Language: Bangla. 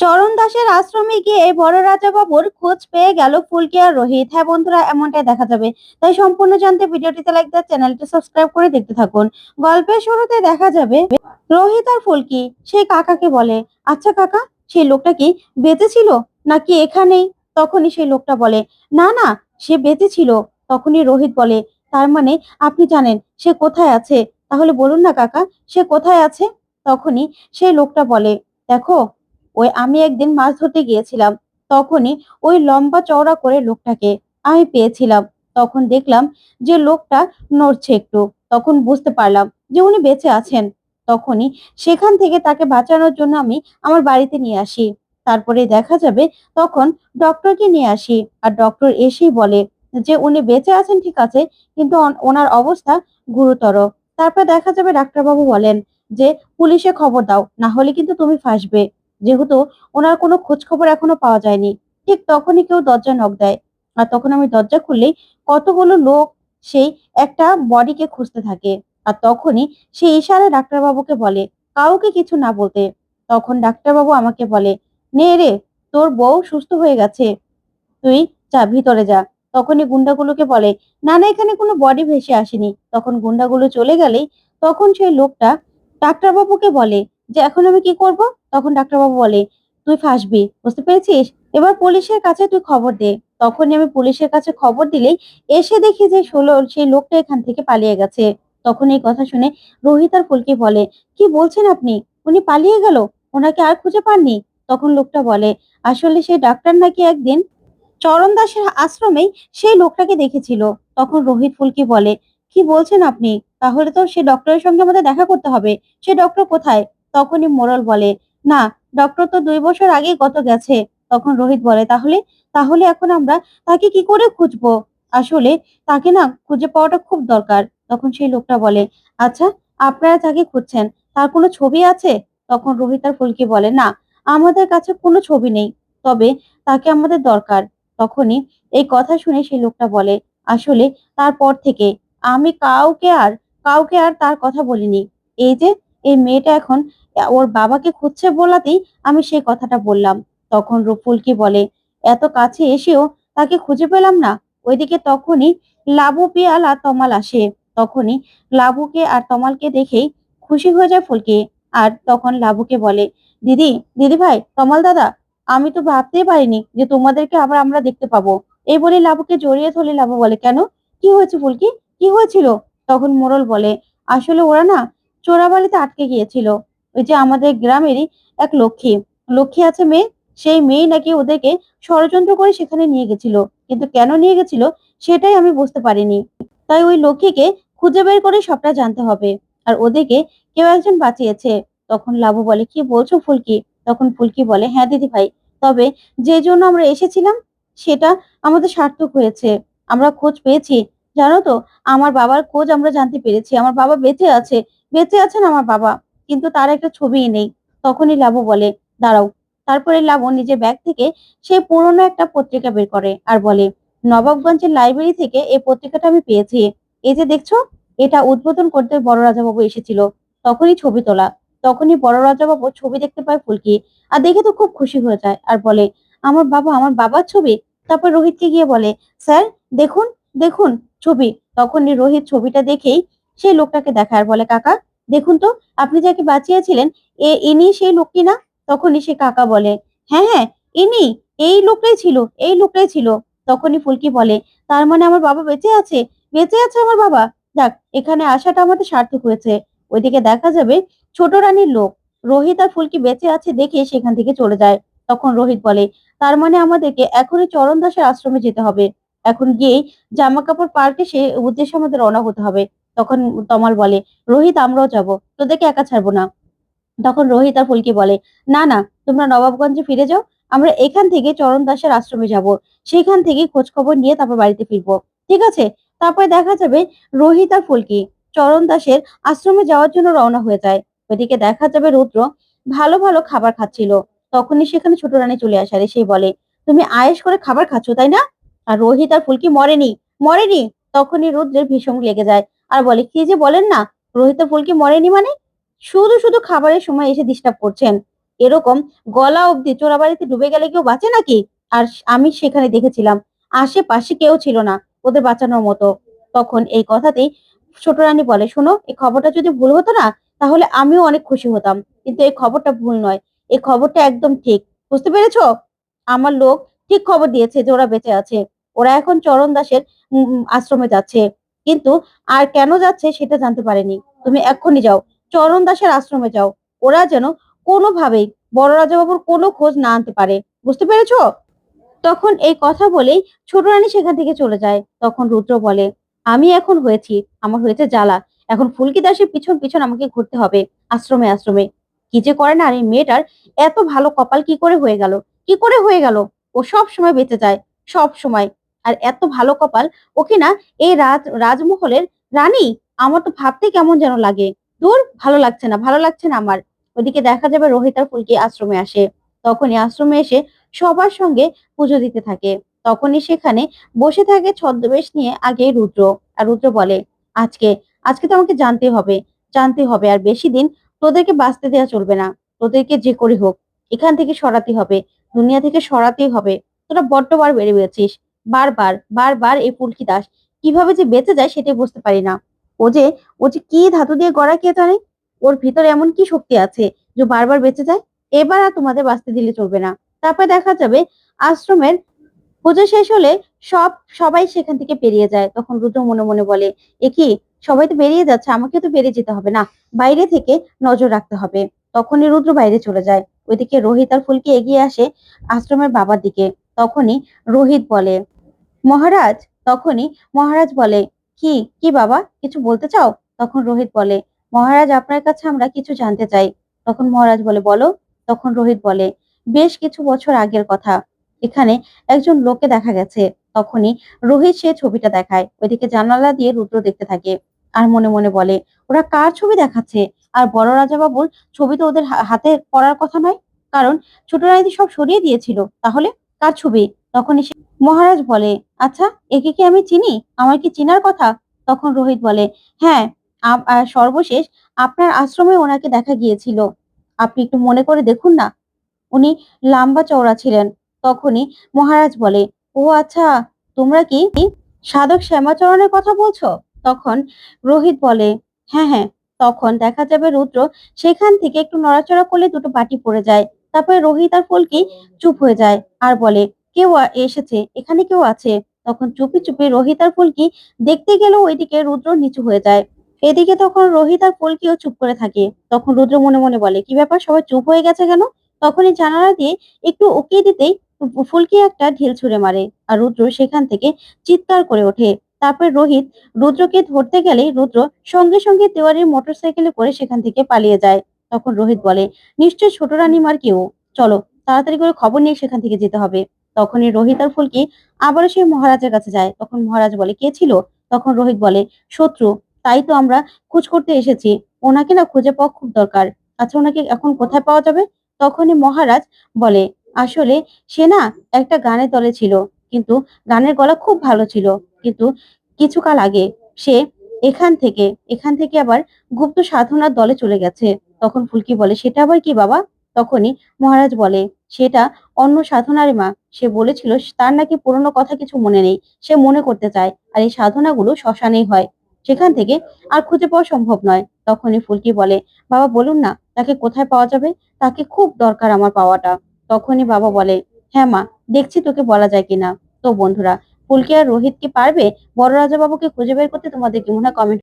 চরণ দাসের আশ্রমে গিয়ে বড় রাজা বাবুর খোঁজ পেয়ে গেল ফুলকি আর রোহিত। হ্যাঁ বন্ধুরা, এমনটাই দেখা যাবে। তাই সম্পূর্ণ জানতে ভিডিওটিতে লাইক দেওয়ার চ্যানেলটি সাবস্ক্রাইব করে দেখতে থাকুন। গল্পের শুরুতে দেখা যাবে, রোহিত আর ফুলকি, সেই কাকাকে বলে আচ্ছা কাকা, সেই লোকটা কি বেঁচে ছিল নাকি এখানেই? তখনই সেই লোকটা বলে, না না, সে বেঁচে ছিল। তখনই রোহিত বলে, তার মানে আপনি জানেন সে কোথায় আছে? তাহলে বলুন না কাকা, সে কোথায় আছে? তখনই সেই লোকটা বলে, দেখো ওই আমি একদিন মাছ ধরতে গিয়েছিলাম, তখনই ওই লম্বা চওড়া করে লোকটাকে আমি পেয়েছিলাম। তখন দেখলাম যে লোকটা নড়ছে একটু, তখন বুঝতে পারলাম যে উনি বেঁচে আছেন। তখনই সেখান থেকে তাকে বাঁচানোর জন্য আমি আমার বাড়িতে নিয়ে আসি। তারপরে দেখা যাবে তখন ডক্টরকে নিয়ে আসি আর ডক্টর এসেই বলে যে উনি বেঁচে আছেন ঠিক আছে, কিন্তু ওনার অবস্থা গুরুতর। তারপর দেখা যাবে ডাক্তারবাবু বলেন যে পুলিশে খবর দাও, না হলে কিন্তু তুমি ফাঁসবে। যেহেতু ওনার কোনো খোঁজ খবর এখনও পাওয়া যায়নি। ঠিক তখনই কেউ দরজা নক দেয়। আর তখন আমি দরজা খুললেই কতগুলো লোক সেই একটা বডিকে খুঁজতে থাকে। আর তখনই সে ইশারায় ডাক্তারবাবুকে বলে, কাউকে কিছু না বলতে। তখন ডাক্তারবাবু আমাকে বলে, নে রে, তোর বউ সুস্থ হয়ে গেছে। তুই যা, ভিতরে যা। তখনই গুন্ডাগুলোকে বলে, না না, এখানে কোনো বডি ভেসে আসেনি। তখন গুন্ডাগুলো চলে গেলেই তখন সেই লোকটা ডাক্তারবাবুকে বলে যে এখন আমি কি করব? তখন ডাক্তারবাবু বলে, তুই ফাঁসবি, বুঝতে পেরেছিস? এবার পুলিশের কাছে তুই খবর দে। তখনই আমি পুলিশের কাছে খবর দিলেই এসে দেখি যে ষোলো, সেই লোকটা এখান থেকে পালিয়ে গেছে। তখন এই কথা শুনে রোহিত আর ফুলকি বলে, কি বলছেন আপনি? উনি পালিয়ে গেল? ওনাকে আর খুঁজে পাননি? তখন লোকটা বলে, আসলে সেই ডাক্তার নাকি একদিন চরণ দাসের আশ্রমেই সেই লোকটাকে দেখেছিল। তখন রোহিত ফুলকি বলে, কি বলছেন আপনি? তাহলে তো সে ডক্টরের সঙ্গে আমাদের দেখা করতে হবে। সে ডক্টর কোথায়? তখনই মোরল বলে, না, ডক্টর তো দুই বছর আগেই গত গেছে। তখন রোহিত বলে, তাহলে তাহলে এখন আমরা তাকে কি করে খুঁজবো? আসলে তাকে না খুঁজে পাওয়াটা খুব দরকার। তখন সেই লোকটা বলে আচ্ছা আপনারা তাকে খুঁজছেন, তার কোনো ছবি আছে? তখন রোহিত আর ফুলকি বলে, না, আমাদের কাছে কোনো ছবি নেই, তবে তাকে আমাদের দরকার। তখনই এই কথা শুনে সেই লোকটা বলে, আসলে তারপর থেকে আমি কাউকে আর কাউকে আর তার কথা বলিনি। এই যে এই মেয়েটা এখন ওর বাবাকে খুঁজছে বলাতেই আমি সেই কথাটা বললাম। তখন রুফুলকি বলে, এত কাছে এসেও তাকে খুঁজে পেলাম না। ওইদিকে তখনই লাবু, পিয়াল আর তমাল আসে। তখনই লাবুকে আর তমালকে দেখেই খুশি হয়ে যায় ফুলকি। আর তখন লাবুকে বলে, দিদি দিদি ভাই, তমাল দাদা, আমি তো ভাবতেই পারিনি যে তোমাদেরকে আবার আমরা দেখতে পাবো এই বলে লাবুকে জড়িয়ে ধরলে, লাবু বলে, কেন? কি হয়েছে ফুলকি? কি হয়েছিল তখন মোড়ল বলে, আসলে ওরা না চোরাবালিতে আটকে গিয়েছিল। ওই যে আমাদের গ্রামেরই এক লক্ষ্মী। লক্ষ্মী আছে মেয়ে, সেই মেয়ে নাকি ওদেরকে ষড়যন্ত্র করে সেখানে নিয়ে গেছিল। কিন্তু কেন নিয়ে গেছিল সেটাই আমি বুঝতে পারিনি। তাই ওই লক্ষ্মীকে খুঁজে বের করে সবটা জানতে হবে। আর ওদেরকে কেউ একজন বাঁচিয়েছে। তখন লাবু বলে, কি বলছো ফুলকি? তখন ফুলকি বলে হ্যাঁ দিদি ভাই, তবে যে জন্য আমরা এসেছিলাম সেটা আমাদের সার্থক হয়েছে। আমরা খোঁজ পেয়েছি। জানো তো, আমার বাবার খোঁজ আমরা জানতে পেরেছি। আমার বাবা বেঁচে আছে। বেঁচে আছেন আমার বাবা, কিন্তু তার একটা ছবিই নেই। তখনই লাবু বলে, দাঁড়াও। তারপরে লাবু নিজের ব্যাগ থেকে সে পুরোনো একটা পত্রিকা বের করে আর বলে, নবাবগঞ্জের লাইব্রেরি থেকে এই পত্রিকাটা আমি পেয়েছি। এই যে দেখছ, এটা উদ্বোধন করতে বড় রাজাবাবু এসেছিল। তখনই ছবি তোলা, তখনই বড় রাজাবাবু ছবি দেখতে পায় ফুলকি আর দেখে তো খুব খুশি হয়ে যায় আর বলে, আমার বাবা, আমার বাবার ছবি? তারপর রোহিতকে গিয়ে বলে, স্যার, দেখুন দেখুন ছবি। তখনই রোহিত ছবিটা দেখেই সেই লোকটাকে দেখায় বলে, কাকা, দেখুন তো, আপনি যাকে বাঁচিয়েছিলেন, এ, ইনি সেই লোকটি না? তখনই সে কাকা বলে হ্যাঁ হ্যাঁ ইনি, এই লোকটাই ছিল, এই লোকটাই ছিল। তখনই ফুলকি বলে, তার মানে আমার বাবা বেঁচে আছে? বেঁচে আছে আমার বাবা? যাক, এখানে আসাটা আমাদের সার্থক হয়েছে। ওইদিকে দেখা যাবে ছোট রানীর লোক। রোহিত আর ফুলকি বেঁচে আছে দেখে সেখান থেকে চলে যায়। তখন রোহিত বলে, তার মানে আমাদেরকে এখনই চরণ দাসের আশ্রমে যেতে হবে। এখন গিয়েই জামা কাপড় পাল্টে সে উদ্দেশ্যে আমাদের রওনা হতে হবে। তখন তমাল বলে, রোহিত, আমরাও যাব। তোদেরকে একা ছাড়বো না। তখন রোহিত আর ফুলকি বলে, না না, তোমরা নবাবগঞ্জে ফিরে যাও। আমরা এখান থেকে চরণ দাসের আশ্রমে যাব। সেখান থেকে খোঁজ খবর নিয়ে তারপর বাড়িতে ফিরবো। ঠিক আছে? তারপরে দেখা যাবে রোহিত আর ফুলকি চরণ দাসের আশ্রমে যাওয়ার জন্য রওনা হয়ে যায়। ওইদিকে দেখা যাবে রুদ্র ভালো ভালো খাবার খাচ্ছিল। তখনই সেখানে ছোট রানী চলে আসে সেই বলে, তুমি আয়েশ করে খাবার খাচ্ছ, তাই না? আর রোহিত আর ফুলকি, মরেনি মরেনি। তখনই রুদ্রের ভীষণ লেগে যায়। আর বলে, কি যে বলেন না? রোহিত ফুলকি মরেনি মানে? শুধু শুধু খাবারের সময় এসে ডিস্টার্ব করছেন। এরকম গলা অবধি চোরাবাড়িতে ডুবে গেলে কেউ বাঁচে নাকি? আর আমি সেখানে দেখেছিলাম, আশেপাশে কেউ ছিল না, ওদের বাঁচানোর মতো। তখন এই কথাতেই ছোট রানী বলে, শোনো, এই খবরটা যদি ভুল হতো না, তাহলে আমিও অনেক খুশি হতাম। কিন্তু এই খবরটা ভুল নয়, এই খবরটা একদম ঠিক। বুঝতে পেরেছ? আমার লোক ঠিক খবর দিয়েছে যে ওরা বেঁচে আছে। ওরা এখন চরণ দাসের আশ্রমে যাচ্ছে। কিন্তু আর কেন যাচ্ছে সেটা জানতে পারেনি। তুমি এক্ষুনি যাও, চরণ দাসের আশ্রমে যাও। ওরা যেন কোনোভাবেই বড় রাজাবাবুর কোনো খোঁজ না আনতে পারে। বুঝতে পেরেছ? তখন এই কথা বলেই ছোট রানী সেখান থেকে চলে যায়। তখন রুদ্র বলে, আমি এখন হয়েছি, আমার হয়েছে জ্বালা। এখন ফুলকি দাসের পিছন পিছন আমাকে ঘুরতে হবে, আশ্রমে আশ্রমে। কি যে করে না এই মেয়েটার এত ভালো কপাল কি করে হয়ে গেল? কি করে হয়ে গেল? ও সব সময় বেঁচে যায়, সব সময়। আর এত ভালো কপাল ওকে না এই রাজ, রাজমহলের রানী? আমার তো ভাবতে কেমন যেন লাগে। দূর, ভালো লাগছে না, ভালো লাগছে না আমার। ওদিকে দেখা যাবে রোহিত আর ফুলকি আশ্রমে আসে। তখনই আশ্রমে এসে সবার সঙ্গে পুজো দিতে থাকে। তখনই সেখানে বসে থাকে ছদ্মবেশ নিয়ে আগে রুদ্র। আর রুদ্র বলে, আজকে আজকে তো আমাকে জানতে হবে জানতে হবে। আর বেশি দিন তোদেরকে বাঁচতে দেওয়া চলবে না। তোদেরকে যে করে হোক, এখান থেকে সরাতে হবে। দুনিয়া থেকে সরাতেই হবে। তোরা বড্ডবার বেড়ে বেড়েছিস। বারবার বারবার এই পুলকি দাস। কীভাবে যে বেঁচে যায় সেটাই বুঝতে পারি না। ও যে ও যে কি ধাতু দিয়ে গড়া কে জানে? ওর ভিতরে এমন কি শক্তি আছে যে বারবার বেঁচে যায়? এবার আর তোমাদের বাঁচতে দিলে চলবে না। তারপর দেখা যাবে আশ্রমের পুজো শেষ হলে সব, সবাই সেখান থেকে পেরিয়ে যায়। তখন রুদ্র মনে মনে বলে, এ কি, সবাই তো বেরিয়ে যাচ্ছে, আমাকে তো বেরিয়ে যেতে হবে না। বাইরে থেকে নজর রাখতে হবে। তখনই রুদ্র বাইরে চলে যায়। ওইদিকে রোহিত আর ফুলকি এগিয়ে আসে আশ্রমের বাবার দিকে। তখনই রোহিত বলে মহারাজ? তখনই মহারাজ বলে, কি কি বাবা, কিছু বলতে চাও? তখন রোহিত বলে, মহারাজ, আপনার কাছে আমরা কিছু জানতে চাই। তখন মহারাজ বলে, বলো। তখন রোহিত বলে, বেশ কিছু বছর আগের কথা। এখানে একজন লোককে দেখা গেছে। তখনই রোহিত সে ছবিটা দেখায়। ওইদিকে জানালা দিয়ে রুদ্র দেখতে থাকে আর মনে মনে বলে, ওরা কার ছবি দেখাচ্ছে? আর বড় রাজা বাবুর ছবি তো ওদের হাতে পড়ার কথা নয়। কারণ ছোট রানীদি সব সরিয়ে দিয়েছিল। তাহলে কার ছবি? তখনই সে মহারাজ বলে আচ্ছা একে কি আমি চিনি? আমার কি চিনার কথা? তখন রোহিত বলে হ্যাঁ সর্বশেষ আপনার আশ্রমে ওনাকে দেখা গিয়েছিল। আপনি একটু মনে করে দেখুন না। উনি লম্বা চওড়া ছিলেন। তখনই মহারাজ বলে, ও আচ্ছা তোমরা কি সাধক শ্যামাচরণের কথা বলছো? তখন রোহিত বলে হ্যাঁ হ্যাঁ তখন দেখা যাবে রুদ্র সেখান থেকে একটু নড়াচড়া করলে দুটো বাটি পড়ে যায়। তারপরে রোহিত আর ফুলকি চুপ হয়ে যায়। আর বলে কেউ এসেছে, এখানে কেউ আছে। তখন চুপি চুপি রোহিত আর ফুলকি দেখতে গেলেও ওইদিকে রুদ্র নিচু হয়ে যায়। এদিকে তখন রোহিত আর ফুলকিও চুপ করে থাকে। তখন রুদ্র মনে মনে বলে, কি ব্যাপার, সবাই চুপ হয়ে গেছে কেন? তখনই জানালা দিয়ে একটু উকিয়ে দিতেই ফুলকি একটা ঢিল ছুঁড়ে মারে আর রুদ্র সেখান থেকে চিৎকার করে ওঠে। তারপর রোহিত রুদ্রকে ধরতে গেলেই রুদ্র সঙ্গে সঙ্গে তেওয়ারির মোটরসাইকেলে করে সেখান থেকে পালিয়ে যায়। তখন রোহিত বলে, নিশ্চয় ছোট রানীমার কেউ? চলো, তাড়াতাড়ি করে খবর নিয়ে সেখান থেকে যেতে হবে। তখনই রোহিত আর ফুলকি আবারও সেই মহারাজের কাছে যায়। তখন মহারাজ বলে, কে ছিল? তখন রোহিত বলে, শত্রু। তাই তো আমরা খোঁজ করতে এসেছি। ওনাকে না খুঁজে পাওয়া খুব দরকার। আচ্ছা ওনাকে এখন কোথায় পাওয়া যাবে? তখনই মহারাজ বলে, আসলে সে না একটা গানের দলে ছিল, কিন্তু গানের গলা খুব ভালো ছিল। কিন্তু কিছুকাল আগে সে এখান থেকে এখান থেকে আবার গুপ্ত সাধনার দলে চলে গেছে। তখন ফুলকি বলে, সেটা আবার কি বাবা? তখনই মহারাজ বলে, সেটা অন্য সাধনারে মা। সে বলেছিল, তার নাকি পুরনো কথা কিছু মনে নেই। সে মনে করতে চায়, আর এই সাধনাগুলো শ্মশানেই হয়। সেখান থেকে আর খুঁজে পাওয়া সম্ভব নয়। তখনই ফুলকি বলে, বাবা, বলুন না, তাকে কোথায় পাওয়া যাবে? তাকে খুব দরকার আমার পাওয়াটা। তখনই বাবা বলে হ্যাঁ মা, দেখছি তোকে বলা যায় কিনা। তো বন্ধুরা, ফুলকি আর রোহিত কি পারবে? বড় রাজা বাবুকে খুঁজে বের করতে তোমাদের কি মনে হয় কমেন্ট